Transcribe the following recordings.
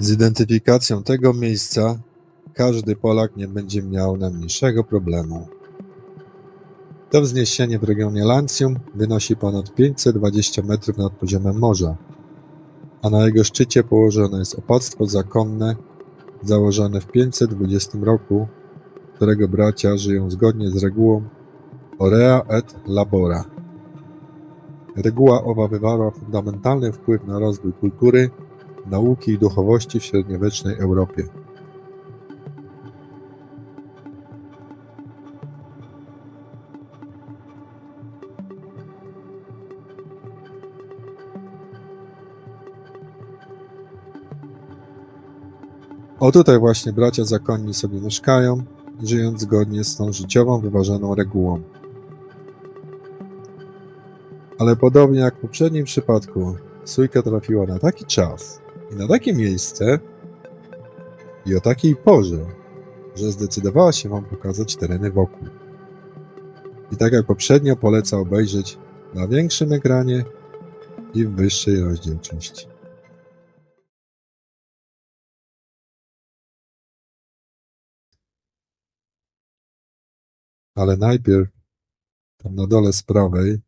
Z identyfikacją tego miejsca każdy Polak nie będzie miał najmniejszego problemu. To wzniesienie w regionie Lancium wynosi ponad 520 metrów nad poziomem morza, a na jego szczycie położone jest opactwo zakonne założone w 520 roku, którego bracia żyją zgodnie z regułą Orea et Labora. Reguła owa wywarła fundamentalny wpływ na rozwój kultury, nauki i duchowości w średniowiecznej Europie. O tutaj właśnie bracia zakonni sobie mieszkają, żyjąc zgodnie z tą życiową, wyważoną regułą. Ale podobnie jak w poprzednim przypadku, sójka trafiła na taki czas i na takie miejsce i o takiej porze, że zdecydowała się Wam pokazać tereny wokół. I tak jak poprzednio poleca obejrzeć na większym ekranie i w wyższej rozdzielczości. Ale najpierw, tam na dole z prawej,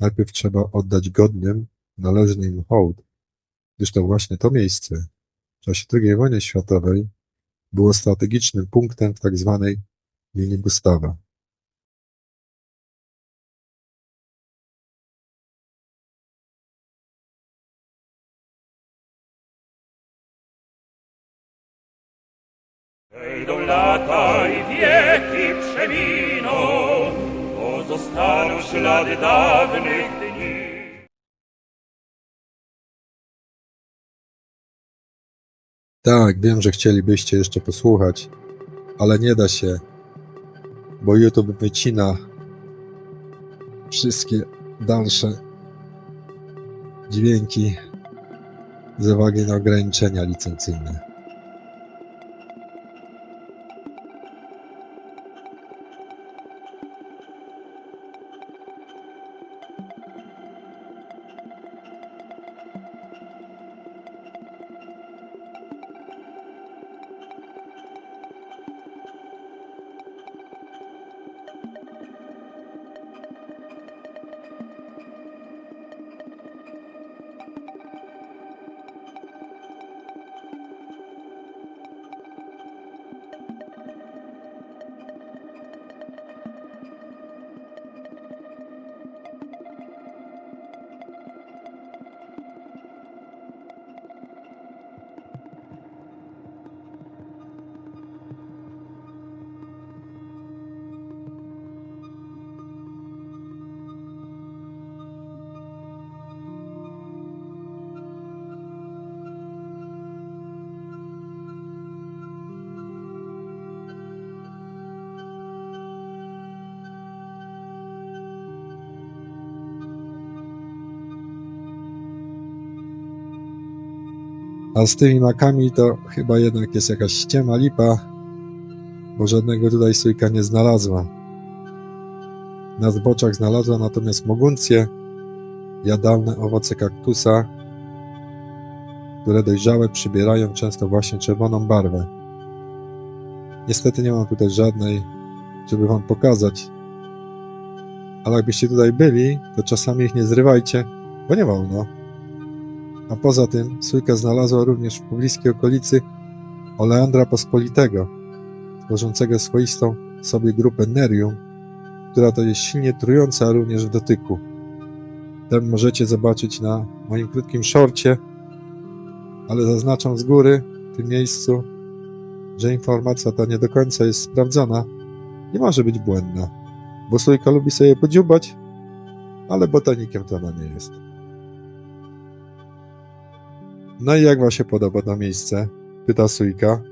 najpierw trzeba oddać godnym należny im hołd, to właśnie to miejsce w czasie II wojny światowej było strategicznym punktem w tak zwanej linii Gustawa. Przejdą lata i wieki przeminą, pozostaną ślady dawnych Tak, wiem, że chcielibyście jeszcze posłuchać, ale nie da się, bo YouTube wycina wszystkie dalsze dźwięki z uwagi na ograniczenia licencyjne. A z tymi makami to chyba jednak jest jakaś ściema lipa, bo żadnego tutaj sójka nie znalazła. Na zboczach znalazła natomiast moguncje, jadalne owoce kaktusa, które dojrzałe przybierają często właśnie czerwoną barwę. Niestety nie mam tutaj żadnej, żeby wam pokazać. Ale jakbyście tutaj byli, to czasami ich nie zrywajcie, bo nie wolno. A poza tym sójka znalazła również w pobliskiej okolicy oleandra pospolitego, tworzącego swoistą sobie grupę nerium, która to jest silnie trująca również w dotyku. Ten możecie zobaczyć na moim krótkim szorcie, ale zaznaczam z góry w tym miejscu, że informacja ta nie do końca jest sprawdzona, nie może być błędna, bo sójka lubi sobie podziubać, ale botanikiem to ona nie jest. No i jak wam się podoba to miejsce? Pyta Sójka.